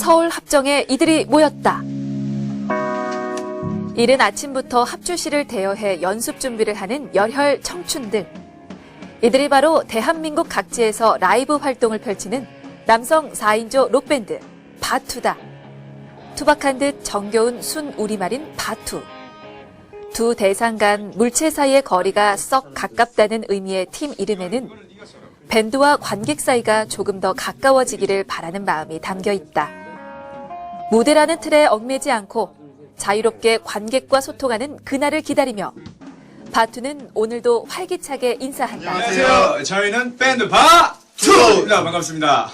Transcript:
서울 합정에 이들이 모였다. 이른 아침부터 합주실을 대여해 연습 준비를 하는 열혈 청춘들. 이들이 바로 대한민국 각지에서 라이브 활동을 펼치는 남성 4인조 록밴드 바투다. 투박한 듯 정겨운 순 우리말인 바투. 두 대상 간 물체 사이의 거리가 썩 가깝다는 의미의 팀 이름에는 밴드와 관객 사이가 조금 더 가까워지기를 바라는 마음이 담겨 있다. 무대라는 틀에 얽매지 않고 자유롭게 관객과 소통하는 그날을 기다리며 바투는 오늘도 활기차게 인사한다. 안녕하세요. 저희는 밴드 바투입니다. 반갑습니다.